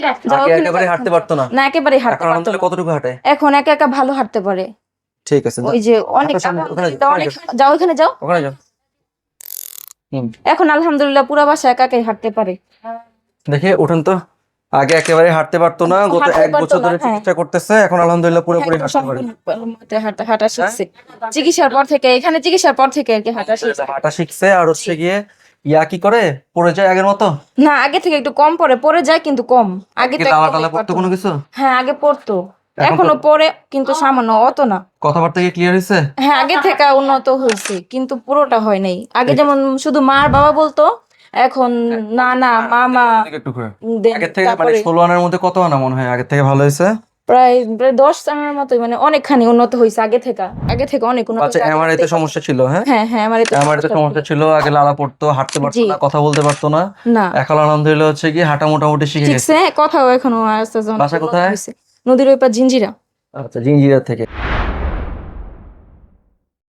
যাও আগে একেবারে হাঁটতে পারতো না। না একেবারে হাঁটতে এখন পারতো আলহামদুলিল্লাহ না। কতটুকু হাঁটে? এখন একা একা ভালো হাঁটতে পারে। ঠিক আছে ওই যে অনেক হাঁটার সামনে- ওখানে যাও, ওখানে যাও। ওখানে যাও। ওখানে যাও। হুম। এখন আলহামদুলিল্লাহ পুরো বাসা একা একাই হাঁটতে পারে। দেখে উঠেন তো। আগে একেবারে হাঁটতে পারতো না গত এক বছর ধরে হ্যাঁ। চিকিৎসা করতেছে এখন আলহামদুলিল্লাহ পুরোপুরি হাঁটতে পারে। হাঁটা হাঁটা শিখছে। চিকিৎসার পর থেকে এখানে চিকিৎসার পর থেকে আর কি হাঁটা শিখছে। হাঁটা শিখছে আর হচ্ছে গিয়ে ইয়া কি করে? পড়ে যায় আগের মতো? না আগে থেকে একটু কম পড়ে পড়ে যায় কিন্তু কম। আগে তো টালা টালা পড়তো কোনো কিছু? হ্যাঁ আগে পড়তো। এখনও পড়ে কিন্তু সামান্য অত না। কথাবার্তা কি ক্লিয়ার হয়েছে হ্যাঁ আগে থেকে উন্নত হয়েছে কিন্তু পুরোটা হয় নাই। আগে যেমন শুধু মা আর বাবা বলতো এখন না না মামা আগের থেকে মানে ষোলো আনার মধ্যে কত আনা মনে হয়? আগের থেকে ভালো হয়েছে? প্রায় প্রায় দশ জানার মতোই মানে অনেকখানি উন্নত হয়েছে আগে থেকে। আগে থেকে অনেক উন্নত আচ্ছা। এমআরআই তে সমস্যা ছিল হ্যাঁ? হ্যাঁ হ্যাঁ আমার তো আমার তো সমস্যা ছিল। আগে লালা পড়তো হাঁটতে পারতো না কথা বলতে পারতো না। এখন আলহামদুলিল্লাহ হচ্ছে কি হাঁটা মোটামুটি শিখে গেছে। কথাও এখনও আস্তে আস্তে বাসা কোথায়? নদীর ওই পার জিঞ্জিরা আচ্ছা জিঞ্জিরা থেকে।